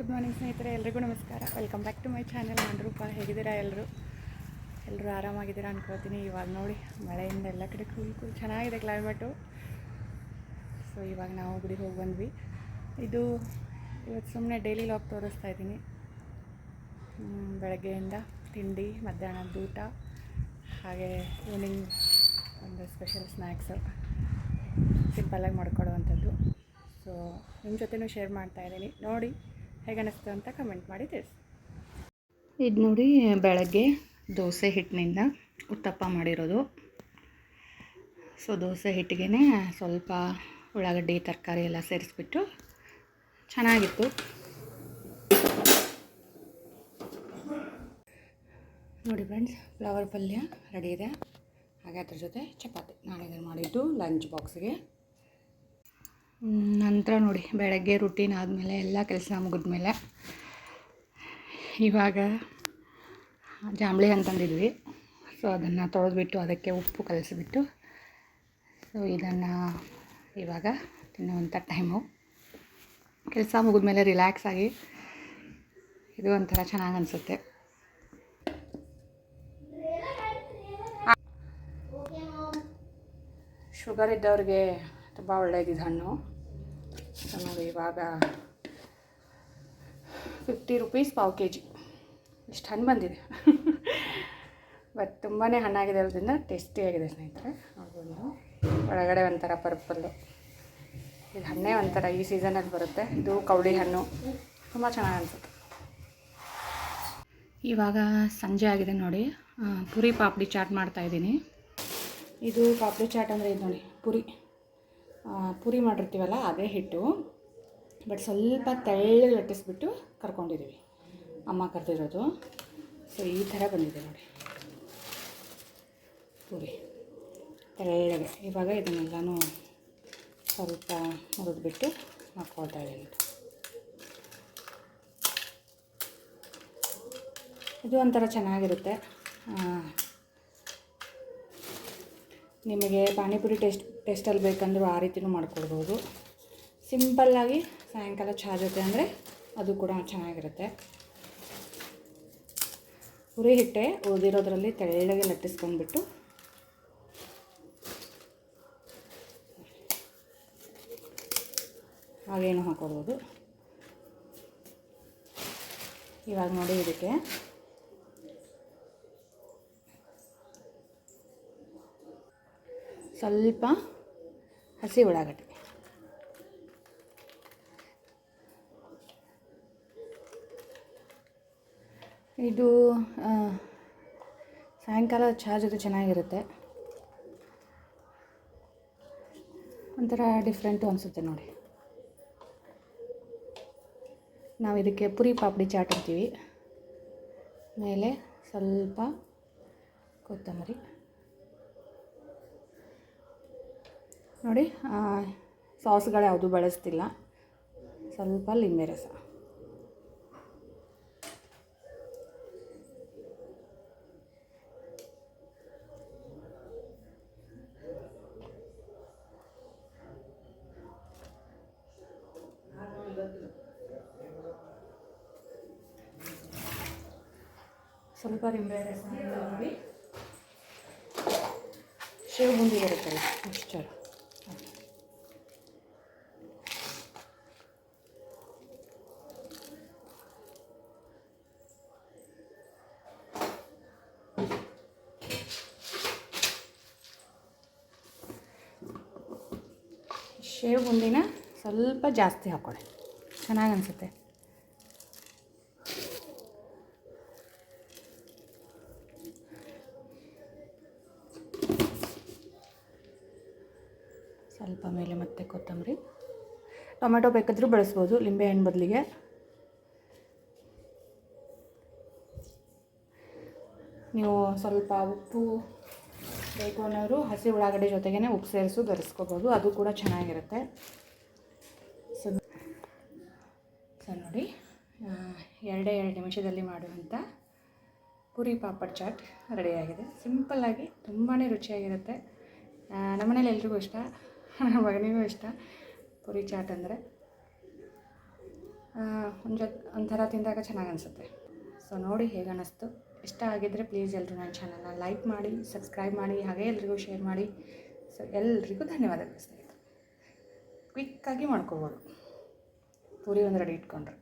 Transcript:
Good morning ಸ್ನೇಹಿತರೆ, ಎಲ್ರಿಗೂ ನಮಸ್ಕಾರ. Welcome back to my channel ನಾನು ರೂಪ. ಹೇಗಿದ್ದೀರಾ ಎಲ್ಲರೂ? ಎಲ್ಲರೂ ಆರಾಮಾಗಿದ್ದೀರಾ ಅನ್ಕೋತೀನಿ. ಇವಾಗ ನೋಡಿ, ಮಳೆಯಿಂದ ಎಲ್ಲ ಕಡೆ ಕೂಲ್ ಕೂಲ್ ಚೆನ್ನಾಗಿದೆ ಕ್ಲೈಮೇಟು ಸೊ ಇವಾಗ ನಾವು ಗುಡಿಗೆ ಹೋಗಿ ಬಂದ್ವಿ. ಇದು ಇವತ್ತು ಸುಮ್ಮನೆ ಡೈಲಿ ಲಾಗ್ ತೋರಿಸ್ತಾ ಇದ್ದೀನಿ. ಬೆಳಗ್ಗೆಯಿಂದ ತಿಂಡಿ ಮಧ್ಯಾಹ್ನದ ಊಟ, ಹಾಗೆ ಈವ್ನಿಂಗ್ ಒಂದು ಸ್ಪೆಷಲ್ ಸ್ನ್ಯಾಕ್ಸು ಸಿಂಪಲ್ಲಾಗಿ ಮಾಡ್ಕೊಡುವಂಥದ್ದು. ಸೊ ನಿಮ್ಮ ಜೊತೆನೂ ಶೇರ್ ಮಾಡ್ತಾ ಇದ್ದೀನಿ. ನೋಡಿ ಹೇಗೆ ಅನ್ನಿಸ್ತು ಅಂತ ಕಮೆಂಟ್ ಮಾಡಿ ತಿಳಿಸಿ. ಇದು ನೋಡಿ ಬೆಳಗ್ಗೆ ದೋಸೆ ಹಿಟ್ಟಿನಿಂದ ಉತ್ತಪ್ಪ ಮಾಡಿರೋದು. ಸೊ ದೋಸೆ ಹಿಟ್ಟಿಗೆ ಸ್ವಲ್ಪ ಉಳ್ಳಾಗಡ್ಡಿ, ತರಕಾರಿ ಎಲ್ಲ ಸೇರಿಸ್ಬಿಟ್ಟು ಚೆನ್ನಾಗಿತ್ತು. ನೋಡಿ ಫ್ರೆಂಡ್ಸ್ ಫ್ಲವರ್ ಪಲ್ಯ ರೆಡಿ ಇದೆ. ಹಾಗೆ ಅದ್ರ ಜೊತೆ ಚಪಾತಿ. ಇದನ್ನು ಮಾಡಿದ್ದು ಲಂಚ್ ಬಾಕ್ಸ್ಗೆ ನಂತರ ನೋಡಿ, ಬೆಳಗ್ಗೆ ರುಟೀನ್ ಆದಮೇಲೆ ಎಲ್ಲ ಕೆಲಸ ಮುಗಿದ್ಮೇಲೆ ಇವಾಗ ಜಾಂಬಳಿ ಅಂತಂದಿದ್ವಿ ಸೊ ಅದನ್ನು ತೊಳೆದ್ಬಿಟ್ಟು ಅದಕ್ಕೆ ಉಪ್ಪು ಕಲಸಿಬಿಟ್ಟು ಸೊ ಇದನ್ನು ಇವಾಗ ತಿನ್ನುವಂಥ ಟೈಮು ಕೆಲಸ ಮುಗಿದ್ಮೇಲೆ ರಿಲ್ಯಾಕ್ಸ್ ಆಗಿ ಇದು ಒಂಥರ ಚೆನ್ನಾಗಿ ಅನಿಸುತ್ತೆ. ಶುಗರ್ ಇದ್ದವ್ರಿಗೆ ತುಂಬ ಒಳ್ಳೆಯದಿದೆ ಹಣ್ಣು. ನೋಡಿ ಇವಾಗ ಫಿಫ್ಟಿ ರುಪೀಸ್ ಪಾವು ಕೆ ಜಿ ಇಷ್ಟು ಹಣ್ಣು ಬಂದಿದೆ. ಬಟ್ ತುಂಬಾ ಹಣ್ಣಾಗಿದೆ ಅಲ್ಲದಿಂದ ಟೇಸ್ಟಿಯಾಗಿದೆ ಸ್ನೇಹಿತರೆ. ನೋಡ್ಬೋದು ಒಳಗಡೆ ಒಂಥರ ಪರ್ಪಲ್ಲು ಇದು ಹಣ್ಣೇ ಒಂಥರ ಈ ಸೀಸನಲ್ಲಿ ಬರುತ್ತೆ. ಇದು ಕೌಡಿ ಹಣ್ಣು. ತುಂಬ ಚೆನ್ನಾಗಿ ಅನಿಸುತ್ತೆ. ಇವಾಗ ಸಂಜೆ ಆಗಿದೆ ನೋಡಿ. ಪುರಿ ಪಾಪಡಿ ಚಾಟ್ ಮಾಡ್ತಾಯಿದ್ದೀನಿ ಇದು ಪಾಪಡಿ ಚಾಟ್ ಅಂದರೆ ಇದು ನೋಡಿ, ಪುರಿ. ಪುರಿ ಮಾಡಿರ್ತೀವಲ್ಲ, ಅದೇ ಹಿಟ್ಟು. ಬಟ್ ಸ್ವಲ್ಪ ತೆಳ್ಳಗೆ ಲಟ್ಟಿಸ್ಬಿಟ್ಟು ಕರ್ಕೊಂಡಿದ್ದೀವಿ. ಅಮ್ಮ ಕರೆದಿರೋದು. ಸೊ ಈ ಥರ ಬಂದಿದೆ ನೋಡಿ. ಪುರಿ. ತೆಳ್ಳಗೆ. ಇವಾಗ ಇದನ್ನೆಲ್ಲನೂ ಸ್ವಲ್ಪ ಮುರಿದ್ಬಿಟ್ಟು ಹಾಕ್ಕೊಳ್ತಾ ಇದ್ದೀನಿ. ಇದು ಒಂಥರ ಚೆನ್ನಾಗಿರುತ್ತೆ. ನಿಮಗೆ ಪಾನಿಪುರಿ ಟೇಸ್ಟ್, ಟೇಸ್ಟಲ್ಲಿ ಬೇಕಂದರೂ ಆ ರೀತಿಯೂ ಮಾಡ್ಕೊಡ್ಬೋದು. ಸಿಂಪಲ್ಲಾಗಿ ಸಾಯಂಕಾಲ ಚಹಾ ಜೊತೆ ಅಂದರೆ ಅದು ಕೂಡ ಚೆನ್ನಾಗಿರುತ್ತೆ. ಹುರಿ ಹಿಟ್ಟೆ ಉಳಿದಿರೋದ್ರಲ್ಲಿ ತೆಳ್ಳಗೆ ಲಟ್ಟಿಸ್ಕೊಂಡ್ಬಿಟ್ಟು ಹಾಗೇನು ಹಾಕೊಳ್ಬೋದು ಇವಾಗ ನೋಡಿ ಇದಕ್ಕೆ ಸ್ವಲ್ಪ ಹಸಿ ಉಳ್ಳಾಗಡ್ಡೆ. ಇದು ಸಾಯಂಕಾಲ ಚಹಾ ಜೊತೆ ಚೆನ್ನಾಗಿರುತ್ತೆ. ಒಂಥರ ಡಿಫ್ರೆಂಟು ಅನಿಸುತ್ತೆ ನೋಡಿ. ನಾವು ಇದಕ್ಕೆ ಪುರಿ ಪಾಪಡಿ ಚಾಟ್ ಅಂತೀವಿ. ಮೇಲೆ ಸ್ವಲ್ಪ ಕೊತ್ತಂಬರಿ. ನೋಡಿ ಸಾಸ್ಗಳು ಯಾವುದು ಬಳಸ್ತಿಲ್ಲ. ಸ್ವಲ್ಪ ಲಿಂಬೆ ರಸ. ಸ್ವಲ್ಪ ಲಿಂಬೆ ರಸ ನೋಡಿ. ಶೇವ್ ಬುಂದಿ ಬರುತ್ತಲ್ಲ ಮಿಕ್ಸ್ಚರ್ ಶೇವ್ ಬುಂದಿನ ಸ್ವಲ್ಪ ಜಾಸ್ತಿ ಹಾಕೊಳ್ಳಿ ಚೆನ್ನಾಗಿ ಅನಿಸುತ್ತೆ. ಸ್ವಲ್ಪ ಮೇಲೆ ಮತ್ತೆ ಕೊತ್ತಂಬರಿ. ಟೊಮೆಟೊ ಬೇಕಾದರೂ ಬಳಸ್ಬೋದು ಲಿಂಬೆಹಣ್ಣು ಬದಲಿಗೆ. ನೀವು ಸ್ವಲ್ಪ ಉಪ್ಪು ಬೇಕು ಅನ್ನೋರು ಹಸಿ ಉಳ್ಳಾಗಡ್ಡೆ ಜೊತೆಗೇ ಉಪ್ಪು ಸೇರಿಸು, ಬೆರೆಸ್ಕೋಬೋದು. ಅದು ಕೂಡ ಚೆನ್ನಾಗಿರುತ್ತೆ. ಸೊ ಸೊ ನೋಡಿ ಎರಡೇ ಎರಡು ನಿಮಿಷದಲ್ಲಿ ಮಾಡುವಂಥ ಪುರಿ ಪಾಪಡ್ ಚಾಟ್ ರೆಡಿಯಾಗಿದೆ ಸಿಂಪಲ್ಲಾಗಿ ತುಂಬಾ ರುಚಿಯಾಗಿರುತ್ತೆ. ನಮ್ಮ ನಮ್ಮನೇಲಿ ಎಲ್ರಿಗೂ ಇಷ್ಟ, ನಮ್ಮ ಮಗನಿಗೂ ಇಷ್ಟ ಪುರಿ ಚಾಟ್ ಅಂದರೆ. ಒಂದು ಒಂಥರ ತಿಂದಾಗ ಚೆನ್ನಾಗಿ ಅನಿಸುತ್ತೆ. ಸೊ ನೋಡಿ ಹೇಗೆ ಅನ್ನಿಸ್ತು ಇಷ್ಟ ಆಗಿದ್ದರೆ ಪ್ಲೀಸ್ ಎಲ್ಲರೂ ನನ್ನ ಚಾನಲ್ನ ಲೈಕ್ ಮಾಡಿ ಸಬ್ಸ್ಕ್ರೈಬ್ ಮಾಡಿ, ಹಾಗೆ ಎಲ್ರಿಗೂ ಶೇರ್ ಮಾಡಿ. ಸೊ ಎಲ್ರಿಗೂ ಧನ್ಯವಾದಗಳು ಸ್ನೇಹಿತರೆ. ಕ್ವಿಕ್ಕಾಗಿ ಮಾಡ್ಕೋಬೋದು. ಪೂರಿ ಒಂದು ರೆಡಿ ಇಟ್ಕೊಂಡ್ರೆ.